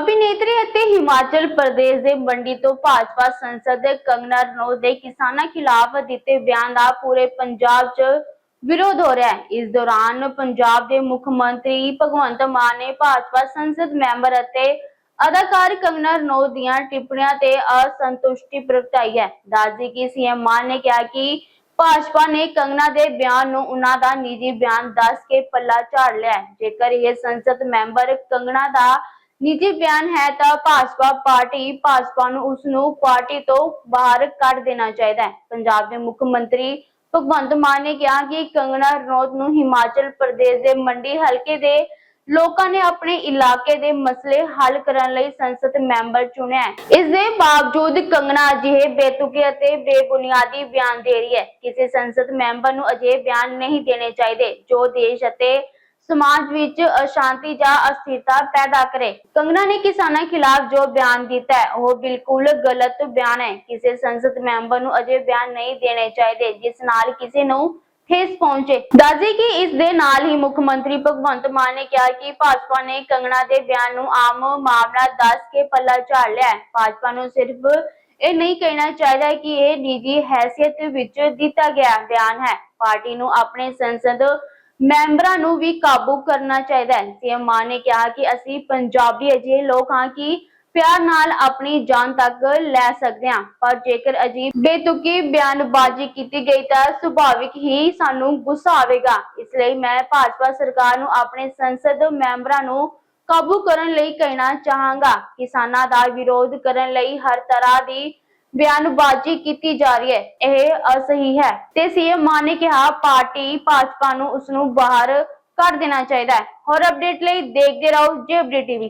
ਅਭਿਨੇਤਰੀ ਅਤੇ ਹਿਮਾਚਲ ਪ੍ਰਦੇਸ਼ ਦੇ ਮੰਡੀ ਤੋਂ ਭਾਜਪਾ ਸੰਸਦ ਕੰਗਨਾ ਰਣੌਤ ਦੇ ਕਿਸਾਨਾਂ ਖਿਲਾਫ ਦਿੱਤੇ ਬਿਆਨ ਦਾ ਪੂਰੇ ਪੰਜਾਬ 'ਚ ਵਿਰੋਧ ਹੋ ਰਿਹਾ ਹੈ। ਇਸ ਦੌਰਾਨ ਪੰਜਾਬ ਦੇ ਮੁੱਖ ਮੰਤਰੀ ਭਗਵੰਤ ਮਾਨ ਨੇ ਭਾਜਪਾ ਸੰਸਦ ਮੈਂਬਰ ਅਤੇ ਅਦਾਕਾਰ ਕੰਗਨਾ ਰਣੌਤ ਦੀਆਂ ਟਿੱਪਣੀਆਂ ਤੇ ਅਸੰਤੁਸ਼ਟੀ ਪ੍ਰਗਟਾਈ ਹੈ। ਦੱਸਦੀ ਕਿ ਸੀਐਮ ਮਾਨ ਨੇ ਕਿਹਾ ਕਿ ਭਾਜਪਾ ਨੇ ਕੰਗਨਾ ਦੇ ਬਿਆਨ ਨੂੰ ਉਹਨਾਂ ਦਾ ਨਿੱਜੀ ਬਿਆਨ ਦੱਸ ਕੇ ਪੱਲਾ ਝਾੜ ਲਿਆ ਜੇਕਰ ਇਹ ਸੰਸਦ ਮੈਂਬਰ ਕੰਗਨਾ ਦਾ ਨਿੱਜੀ ਬਿਆਨ ਹੈ ਤਾਂ ਭਾਜਪਾ ਪਾਰਟੀ, ਭਾਜਪਾ ਨੂੰ ਉਸ ਨੂੰ ਪਾਰਟੀ ਤੋਂ ਬਾਹਰ ਕੱਢ ਦੇਣਾ ਚਾਹੀਦਾ ਹੈ। ਪੰਜਾਬ ਦੇ ਮੁੱਖ ਮੰਤਰੀ ਭਗਵੰਤ ਮਾਨ ਨੇ ਕਿਹਾ ਕਿ ਕੰਗਨਾ ਰਣੌਤ ਨੂੰ ਹਿਮਾਚਲ ਪ੍ਰਦੇਸ਼ ਦੇ ਮੰਡੀ ਹਲਕੇ ਦੇ ਲੋਕਾਂ ਨੇ ਆਪਣੇ ਇਲਾਕੇ ਦੇ ਮਸਲੇ ਹੱਲ ਕਰਨ ਲਈ ਸੰਸਦ ਮੈਂਬਰ ਚੁਣਿਆ ਹੈ। ਇਸ ਦੇ ਬਾਵਜੂਦ ਕੰਗਣਾ ਅਜਿਹੇ ਬੇਤੁਕੇ ਅਤੇ ਬੇਬੁਨਿਆਦੀ ਬਿਆਨ ਦੇ ਰਹੀ ਹੈ। ਕਿਸੇ ਸੰਸਦ ਮੈਂਬਰ ਨੂੰ ਅਜਿਹੇ ਬਿਆਨ ਨਹੀਂ ਦੇਣੇ ਚਾਹੀਦੇ, ਜੋ ਦੇਸ਼ ਅਤੇ ਸਮਾਜ ਵਿੱਚ ਅਸ਼ਾਂਤੀ ਜਾਂ ਅਸਥਿਰਤਾ ਪੈਦਾ ਕਰੇ। ਕੰਗਨਾ ਨੇ ਕਿਸਾਨਾਂ ਖਿਲਾਫ ਜੋ ਬਿਆਨ ਦਿੱਤਾ ਹੈ, ਉਹ ਬਿਲਕੁਲ ਗਲਤ ਬਿਆਨ ਹੈ। ਕਿਸੇ ਸੰਸਦ ਮੈਂਬਰ ਨੂੰ ਅਜੇ ਬਿਆਨ ਨਹੀਂ ਦੇਣੇ ਚਾਹੀਦੇ, ਜਿਸ ਨਾਲ ਕਿਸੇ ਨੂੰ ਠੇਸ ਪਹੁੰਚੇ। ਦੱਸਦੇ ਕਿ ਇਸ ਦੇ ਨਾਲ ਹੀ ਮੁੱਖ ਮੰਤਰੀ ਭਗਵੰਤ ਮਾਨ ਨੇ ਕਿਹਾ ਕਿ ਭਾਜਪਾ ਨੇ ਕੰਗਣਾ ਦੇ ਬਿਆਨ ਨੂੰ ਆਮ ਮਾਮਲਾ ਦੱਸ ਕੇ ਪੱਲਾ ਝਾੜ ਲਿਆ ਭਾਜਪਾ ਨੂੰ ਸਿਰਫ ਇਹ ਨਹੀਂ ਕਹਿਣਾ ਚਾਹੀਦਾ ਕਿ ਇਹ ਨਿੱਜੀ ਹੈਸੀਅਤ ਵਿੱਚ ਦਿੱਤਾ ਗਿਆ ਬਿਆਨ ਹੈ। ਪਾਰਟੀ ਨੂੰ ਆਪਣੇ ਸੰਸਦ ਮੈਂਬਰਾਂ ਨੂੰ ਵੀ ਕਾਬੂ ਕਰਨਾ ਚਾਹੀਦਾ ਹੈ। ਸੀਐਮ ਮਾਨ ਨੇ ਕਿਹਾ ਕਿ ਅਸੀਂ ਪੰਜਾਬੀ ਅਜਿਹੇ ਲੋਕ ਹਾਂ ਕਿ ਪਿਆਰ ਨਾਲ ਆਪਣੀ ਜਾਨ ਤੱਕ ਲੈ ਸਕਦੇ ਹਾਂ। ਪਰ ਜੇਕਰ ਅਜੀਬ ਬੇਤੁਕੀ ਬਿਆਨਬਾਜ਼ੀ ਕੀਤੀ ਗਈ ਤਾਂ ਸੁਭਾਵਿਕ ਹੀ ਸਾਨੂੰ ਗੁੱਸਾ ਆਵੇਗਾ। ਇਸ ਲਈ ਮੈਂ ਭਾਜਪਾ ਸਰਕਾਰ ਨੂੰ ਆਪਣੇ ਸੰਸਦ ਮੈਂਬਰਾਂ ਨੂੰ ਕਾਬੂ ਕਰਨ ਲਈ ਕਹਿਣਾ ਚਾਹਾਂਗਾ। ਕਿਸਾਨਾਂ ਦਾ ਵਿਰੋਧ ਕਰਨ ਲਈ ਹਰ ਤਰ੍ਹਾਂ ਦੀ ਬਿਆਨਬਾਜ਼ੀ ਕੀਤੀ ਜਾ ਰਹੀ ਹੈ। ਇਹ ਅਸਹੀ ਹੈ ਤੇ ਸੀਐਮ ਮਾਨ ਨੇ ਕਿਹਾ, ਪਾਰਟੀ ਭਾਜਪਾ ਨੂੰ ਉਸ ਨੂੰ ਬਾਹਰ ਕੱਢ ਦੇਣਾ ਚਾਹੀਦਾ ਹੈ। ਹੋਰ ਅਪਡੇਟ ਲਈ ਦੇਖਦੇ ਰਹੋ, ਜੇ ਜੇਬਡੀ ਟੀਵੀ